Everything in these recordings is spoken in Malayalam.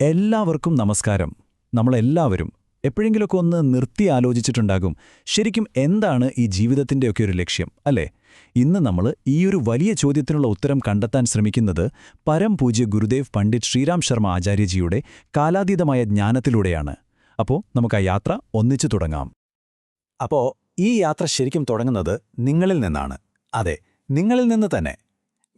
എല്ലാവർക്കും നമസ്കാരം. നമ്മളെല്ലാവരും എപ്പോഴെങ്കിലുമൊക്കെ ഒന്ന് നിർത്തി ആലോചിച്ചിട്ടുണ്ടാകും ശരിക്കും എന്താണ് ഈ ജീവിതത്തിന്റെയൊക്കെ ഒരു ലക്ഷ്യം അല്ലേ? ഇന്ന് നമ്മൾ ഈ ഒരു വലിയ ചോദ്യത്തിനുള്ള ഉത്തരം കണ്ടെത്താൻ ശ്രമിക്കുന്നത് പരംപൂജ്യ ഗുരുദേവ് പണ്ഡിറ്റ് ശ്രീരാം ശർമ്മ ആചാര്യജിയുടെ കാലാതീതമായ ജ്ഞാനത്തിലൂടെയാണ്. അപ്പോൾ നമുക്ക് ആ യാത്ര ഒന്നിച്ചു തുടങ്ങാം. അപ്പോൾ ഈ യാത്ര ശരിക്കും തുടങ്ങുന്നത് നിങ്ങളിൽ നിന്നാണ്. അതെ നിങ്ങളിൽ നിന്ന് തന്നെ.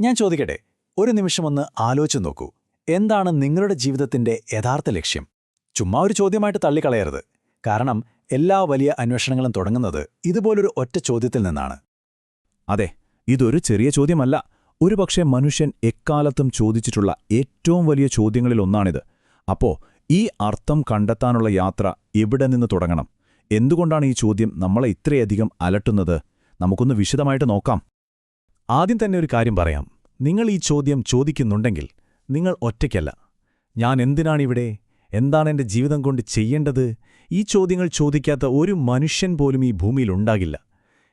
ഞാൻ ചോദിക്കട്ടെ ഒരു നിമിഷമൊന്ന് ആലോചിച്ചു നോക്കൂ. എന്താണ് നിങ്ങളുടെ ജീവിതത്തിന്റെ യഥാർത്ഥ ലക്ഷ്യം? ചുമ്മാ ഒരു ചോദ്യമായിട്ട് തള്ളിക്കളയരുത്. കാരണം എല്ലാ വലിയ അന്വേഷണങ്ങളും തുടങ്ങുന്നത് ഇതുപോലൊരു ഒറ്റ ചോദ്യത്തിൽ നിന്നാണ്. അതെ ഇതൊരു ചെറിയ ചോദ്യമല്ല. ഒരുപക്ഷെ മനുഷ്യൻ എക്കാലത്തും ചോദിച്ചിട്ടുള്ള ഏറ്റവും വലിയ ചോദ്യങ്ങളിലൊന്നാണിത് അപ്പോ ഈ അർത്ഥം കണ്ടെത്താനുള്ള യാത്ര എവിടെ നിന്ന് തുടങ്ങണം? എന്തുകൊണ്ടാണ് ഈ ചോദ്യം നമ്മളെ ഇത്രയധികം അലട്ടുന്നത്? നമുക്കൊന്ന് വിശദമായിട്ട് നോക്കാം. ആദ്യം തന്നെ ഒരു കാര്യം പറയാം. നിങ്ങൾ ഈ ചോദ്യം ചോദിക്കുന്നുണ്ടെങ്കിൽ നിങ്ങൾ ഒറ്റയ്ക്കല്ല. ഞാൻ എന്തിനാണിവിടെ? എന്താണ് എന്റെ ജീവിതം കൊണ്ട് ചെയ്യേണ്ടത്? ഈ ചോദ്യങ്ങൾ ചോദിക്കാത്ത ഒരു മനുഷ്യൻ പോലും ഈ ഭൂമിയിലുണ്ടാകില്ല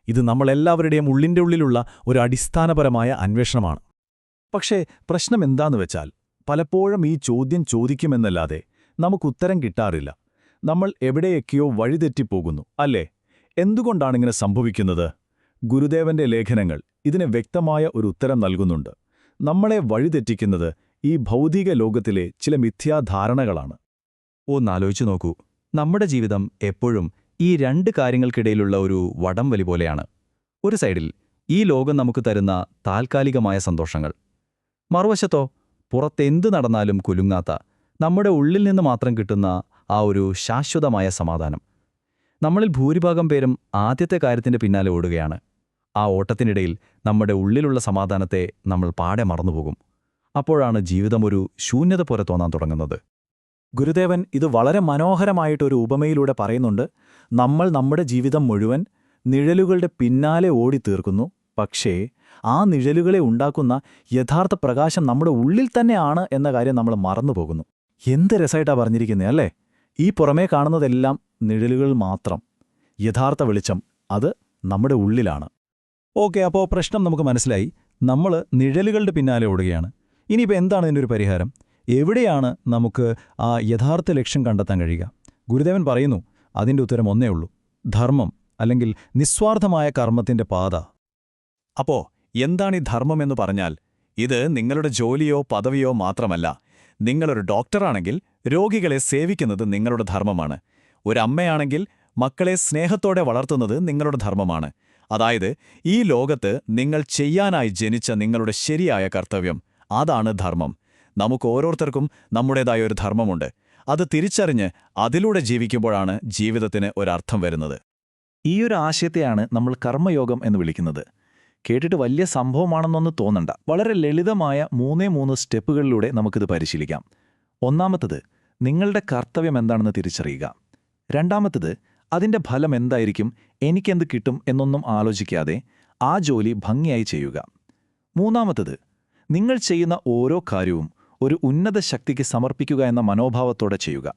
ഇത് നമ്മളെല്ലാവരുടെയും ഉള്ളിന്റെ ഉള്ളിലുള്ള ഒരു അടിസ്ഥാനപരമായ അന്വേഷണമാണ്. പക്ഷേ പ്രശ്നം എന്താന്ന് വെച്ചാൽ പലപ്പോഴും ഈ ചോദ്യം ചോദിക്കുമെന്നല്ലാതെ നമുക്കുത്തരം കിട്ടാറില്ല. നമ്മൾ എവിടെയൊക്കെയോ വഴിതെറ്റിപ്പോകുന്നു അല്ലേ? എന്തുകൊണ്ടാണിങ്ങനെ സംഭവിക്കുന്നത്? ഗുരുദേവന്റെ ലേഖനങ്ങൾ ഇതിന് വ്യക്തമായ ഒരു ഉത്തരം നൽകുന്നുണ്ട്. നമ്മളെ വഴിതെറ്റിക്കുന്നത് ഈ ഭൗതിക ലോകത്തിലെ ചില മിഥ്യാധാരണകളാണ്. ഒന്നാലോചിച്ചു നോക്കൂ. നമ്മുടെ ജീവിതം എപ്പോഴും ഈ രണ്ട് കാര്യങ്ങൾക്കിടയിലുള്ള ഒരു വടംവലി പോലെയാണ്. ഒരു സൈഡിൽ ഈ ലോകം നമുക്ക് തരുന്ന താൽക്കാലികമായ സന്തോഷങ്ങൾ. മറുവശത്തോ പുറത്തെന്ത് നടന്നാലും കുലുങ്ങാത്ത നമ്മുടെ ഉള്ളിൽ നിന്ന് മാത്രം കിട്ടുന്ന ആ ഒരു ശാശ്വതമായ സമാധാനം. നമ്മളിൽ ഭൂരിഭാഗം പേരും ആദ്യത്തെ കാര്യത്തിന്റെ പിന്നാലെ ഓടുകയാണ്. ആ ഓട്ടത്തിനിടയിൽ നമ്മുടെ ഉള്ളിലുള്ള സമാധാനത്തെ നമ്മൾ പാടെ മറന്നുപോകും. അപ്പോഴാണ് ജീവിതം ഒരു ശൂന്യത പോലെ തോന്നാൻ തുടങ്ങുന്നത്. ഗുരുദേവൻ ഇത് വളരെ മനോഹരമായിട്ടൊരു ഉപമയിലൂടെ പറയുന്നുണ്ട് നമ്മൾ നമ്മുടെ ജീവിതം മുഴുവൻ നിഴലുകളുടെ പിന്നാലെ ഓടിത്തീർക്കുന്നു പക്ഷേ ആ നിഴലുകളെ ഉണ്ടാക്കുന്ന യഥാർത്ഥ പ്രകാശം നമ്മുടെ ഉള്ളിൽ തന്നെയാണ് എന്ന കാര്യം നമ്മൾ മറന്നുപോകുന്നു. എന്ത് രസമായിട്ടാ പറഞ്ഞിരിക്കുന്നത് അല്ലേ? ഈ പുറമേ കാണുന്നതെല്ലാം നിഴലുകൾ മാത്രം. യഥാർത്ഥ വെളിച്ചം അത് നമ്മുടെ ഉള്ളിലാണ്. ഓക്കെ അപ്പോൾ പ്രശ്നം നമുക്ക് മനസ്സിലായി. നമ്മൾ നിഴലുകളുടെ പിന്നാലെ ഓടുകയാണ്. ഇനിയിപ്പോൾ എന്താണ് ഇതിന്റെ ഒരു പരിഹാരം? എവിടെയാണ് നമുക്ക് ആ യഥാർത്ഥ ലക്ഷ്യം കണ്ടെത്താൻ കഴിയുക? ഗുരുദേവൻ പറയുന്നു അതിന്റെ ഉത്തരം ഒന്നേ ഉള്ളൂ ധർമ്മം അല്ലെങ്കിൽ നിസ്വാർത്ഥമായ കർമ്മത്തിന്റെ പാത. അപ്പോ എന്താണ് ഈ ധർമ്മം എന്ന് പറഞ്ഞാൽ ഇത് നിങ്ങളുടെ ജോലിയോ പദവിയോ മാത്രമല്ല നിങ്ങളൊരു ഡോക്ടറാണെങ്കിൽ രോഗികളെ സേവിക്കുന്നത് നിങ്ങളുടെ ധർമ്മമാണ്. ഒരമ്മയാണെങ്കിൽ മക്കളെ സ്നേഹത്തോടെ വളർത്തുന്നത് നിങ്ങളുടെ ധർമ്മമാണ്. അതായത് ഈ ലോകത്ത് നിങ്ങൾ ചെയ്യാനായി ജനിച്ച നിങ്ങളുടെ ശരിയായ കർത്തവ്യം അതാണ് ധർമ്മം. നമുക്ക് ഓരോരുത്തർക്കും നമ്മുടേതായ ഒരു ധർമ്മമുണ്ട്. അത് തിരിച്ചറിഞ്ഞ് അതിലൂടെ ജീവിക്കുമ്പോഴാണ് ജീവിതത്തിന് ഒരർത്ഥം വരുന്നത്. ഈ ഒരു ആശയത്തെയാണ് നമ്മൾ കർമ്മയോഗം എന്ന് വിളിക്കുന്നത്. കേട്ടിട്ട് വലിയ സംഭവമാണെന്നൊന്ന് തോന്നണ്ട. വളരെ ലളിതമായ മൂന്നേ മൂന്ന് സ്റ്റെപ്പുകളിലൂടെ നമുക്കിത് പരിശീലിക്കാം. ഒന്നാമത്തത് നിങ്ങളുടെ കർത്തവ്യം എന്താണെന്ന് തിരിച്ചറിയുക. രണ്ടാമത്തത് അതിന്റെ ഫലം എന്തായിരിക്കും എനിക്കെന്ത് കിട്ടും എന്നൊന്നും ആലോചിക്കാതെ ആ ജോലി ഭംഗിയായി ചെയ്യുക. മൂന്നാമത്തത് നിങ്ങൾ ചെയ്യുന്ന ഓരോ കാര്യവും ഒരു ഉന്നത ശക്തിക്ക് സമർപ്പിക്കുക എന്ന മനോഭാവത്തോടെ ചെയ്യുക.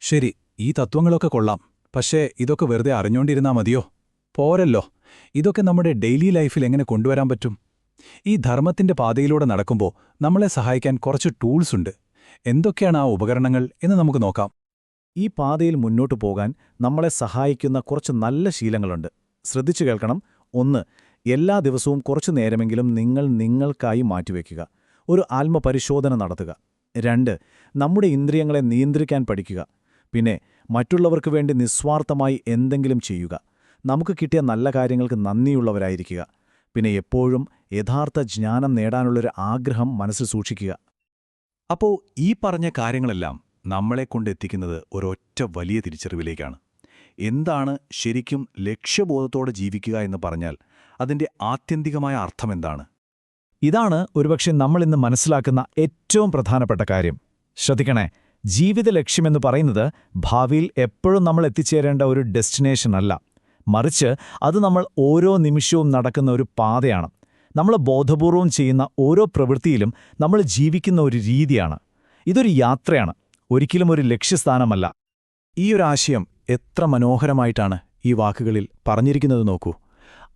ശരി ഈ തത്വങ്ങളൊക്കെ കൊള്ളാം. പക്ഷേ ഇതൊക്കെ വെറുതെ അറിഞ്ഞോണ്ടിരുന്നാ മതിയോ? പോരല്ലോ. ഇതൊക്കെ നമ്മുടെ ഡെയിലി ലൈഫിൽ എങ്ങനെ കൊണ്ടുവരാൻ പറ്റും? ഈ ധർമ്മത്തിന്റെ പാതയിലൂടെ നടക്കുമ്പോൾ നമ്മളെ സഹായിക്കാൻ കുറച്ച് ടൂൾസ് ഉണ്ട്. എന്തൊക്കെയാണ് ആ ഉപകരണങ്ങൾ എന്ന് നമുക്ക് നോക്കാം. ഈ പാതയിൽ മുന്നോട്ടു പോകാൻ നമ്മളെ സഹായിക്കുന്ന കുറച്ച് നല്ല ശീലങ്ങളുണ്ട്. ശ്രദ്ധിച്ചു കേൾക്കണം. ഒന്ന് എല്ലാ ദിവസവും കുറച്ചു നേരമെങ്കിലും നിങ്ങൾ നിങ്ങൾക്കായി മാറ്റിവെക്കുക. ഒരു ആത്മപരിശോധന നടത്തുക. രണ്ട് നമ്മുടെ ഇന്ദ്രിയങ്ങളെ നിയന്ത്രിക്കാൻ പഠിക്കുക. പിന്നെ മറ്റുള്ളവർക്ക് വേണ്ടി നിസ്വാർത്ഥമായി എന്തെങ്കിലും ചെയ്യുക. നമുക്ക് കിട്ടിയ നല്ല കാര്യങ്ങൾക്ക് നന്ദിയുള്ളവരായിരിക്കുക. പിന്നെ എപ്പോഴും യഥാർത്ഥ ജ്ഞാനം നേടാനുള്ളൊരു ആഗ്രഹം മനസ്സിൽ സൂക്ഷിക്കുക. അപ്പോൾ ഈ പറഞ്ഞ കാര്യങ്ങളെല്ലാം നമ്മളെ കൊണ്ടെത്തിക്കുന്നത് ഒരൊറ്റ വലിയ തിരിച്ചറിവിലേക്കാണ്. എന്താണ് ശരിക്കും ലക്ഷ്യബോധത്തോടെ ജീവിക്കുക എന്ന് പറഞ്ഞാൽ അതിന്റെ ആത്യന്തികമായ അർത്ഥമെന്താണ്? ഇതാണ് ഒരുപക്ഷെ നമ്മളിന്ന് മനസ്സിലാക്കുന്ന ഏറ്റവും പ്രധാനപ്പെട്ട കാര്യം. ശ്രദ്ധിക്കണേ ജീവിത ലക്ഷ്യമെന്ന് പറയുന്നത് ഭാവിയിൽ എപ്പോഴും നമ്മൾ എത്തിച്ചേരേണ്ട ഒരു ഡെസ്റ്റിനേഷൻ അല്ല. മറിച്ച് അത് നമ്മൾ ഓരോ നിമിഷവും നടക്കുന്ന ഒരു പാതയാണ്. നമ്മൾ ബോധപൂർവം ചെയ്യുന്ന ഓരോ പ്രവൃത്തിയിലും നമ്മൾ ജീവിക്കുന്ന ഒരു രീതിയാണ്. ഇതൊരു യാത്രയാണ്. ഒരിക്കലും ഒരു ലക്ഷ്യസ്ഥാനമല്ല. ഈ ഒരു ആശയം എത്ര മനോഹരമായിട്ടാണ് ഈ വാക്കുകളിൽ പറഞ്ഞിരിക്കുന്നത് നോക്കൂ.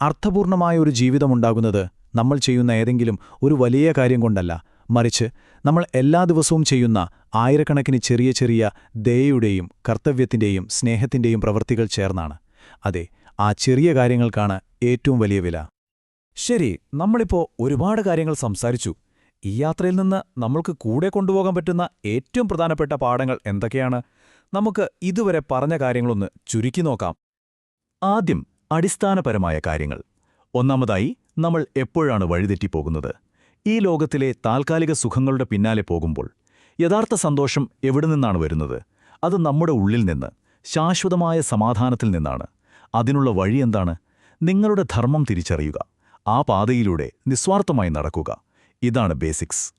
അർത്ഥപൂർണമായ ഒരു ജീവിതമുണ്ടാകുന്നത് നമ്മൾ ചെയ്യുന്ന ഏതെങ്കിലും ഒരു വലിയ കാര്യം കൊണ്ടല്ല. മറിച്ച് നമ്മൾ എല്ലാ ദിവസവും ചെയ്യുന്ന ആയിരക്കണക്കിന് ചെറിയ ചെറിയ ദയയുടെയും കർത്തവ്യത്തിന്റെയും സ്നേഹത്തിന്റെയും പ്രവൃത്തികൾ ചേർന്നാണ്. അതെ ആ ചെറിയ കാര്യങ്ങൾക്കാണ് ഏറ്റവും വലിയ വില. ശരി നമ്മളിപ്പോൾ ഒരുപാട് കാര്യങ്ങൾ സംസാരിച്ചു. ഈ യാത്രയിൽ നിന്ന് നമ്മൾക്ക് കൂടെ കൊണ്ടുപോകാൻ പറ്റുന്ന ഏറ്റവും പ്രധാനപ്പെട്ട പാഠങ്ങൾ എന്തൊക്കെയാണ്? നമുക്ക് ഇതുവരെ പറഞ്ഞ കാര്യങ്ങളൊന്ന് ചുരുക്കി നോക്കാം. ആദ്യം അടിസ്ഥാനപരമായ കാര്യങ്ങൾ. ഒന്നാമതായി നമ്മൾ എപ്പോഴാണ് വഴിതെറ്റിപ്പോകുന്നത്? ഈ ലോകത്തിലെ താൽക്കാലിക സുഖങ്ങളുടെ പിന്നാലെ പോകുമ്പോൾ യഥാർത്ഥ സന്തോഷം എവിടെ നിന്നാണ് വരുന്നത്? അത് നമ്മുടെ ഉള്ളിൽ നിന്ന് ശാശ്വതമായ സമാധാനത്തിൽ നിന്നാണ്. അതിനുള്ള വഴി എന്താണ്? നിങ്ങളുടെ ധർമ്മം തിരിച്ചറിയുക. ആ പാതയിലൂടെ നിസ്വാർത്ഥമായി നടക്കുക. ഇതാണ് ബേസിക്സ്.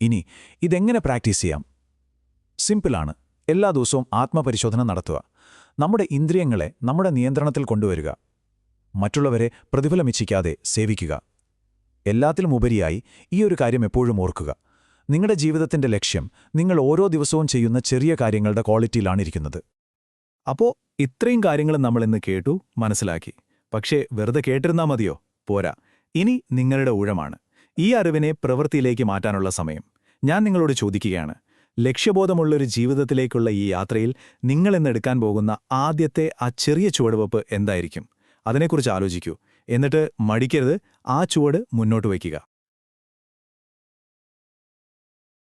ഇനി ഇതെങ്ങനെ പ്രാക്ടീസ് ചെയ്യാം? സിമ്പിളാണ്. എല്ലാ ദിവസവും ആത്മപരിശോധന നടത്തുക. നമ്മുടെ ഇന്ദ്രിയങ്ങളെ നമ്മുടെ നിയന്ത്രണത്തിൽ കൊണ്ടുവരിക. മറ്റുള്ളവരെ പ്രതിഫലമിച്ഛിക്കാതെ സേവിക്കുക. എല്ലാത്തിലും ഉപരിയായി ഈ ഒരു കാര്യം എപ്പോഴും ഓർക്കുക. നിങ്ങളുടെ ജീവിതത്തിന്റെ ലക്ഷ്യം നിങ്ങൾ ഓരോ ദിവസവും ചെയ്യുന്ന ചെറിയ കാര്യങ്ങളുടെ ക്വാളിറ്റിയിലാണിരിക്കുന്നത് അപ്പോൾ ഇത്രയും കാര്യങ്ങൾ നമ്മൾ ഇന്ന് കേട്ടു മനസ്സിലാക്കി. പക്ഷേ വെറുതെ കേട്ടിരുന്നാ മതിയോ? പോരാ. ഇനി നിങ്ങളുടെ ഊഴമാണ്. ഈ അറിവിനെ പ്രവൃത്തിയിലേക്ക് മാറ്റാനുള്ള സമയം. ഞാൻ നിങ്ങളോട് ചോദിക്കുകയാണ്. ലക്ഷ്യബോധമുള്ളൊരു ജീവിതത്തിലേക്കുള്ള ഈ യാത്രയിൽ നിങ്ങളെന്നെടുക്കാൻ പോകുന്ന ആദ്യത്തെ ആ ചെറിയ ചുവടുവെപ്പ് എന്തായിരിക്കും? അതിനെക്കുറിച്ച് ആലോചിക്കൂ. എന്നിട്ട് മടിക്കരുത്. ആ ചുവട് മുന്നോട്ട് വയ്ക്കുക.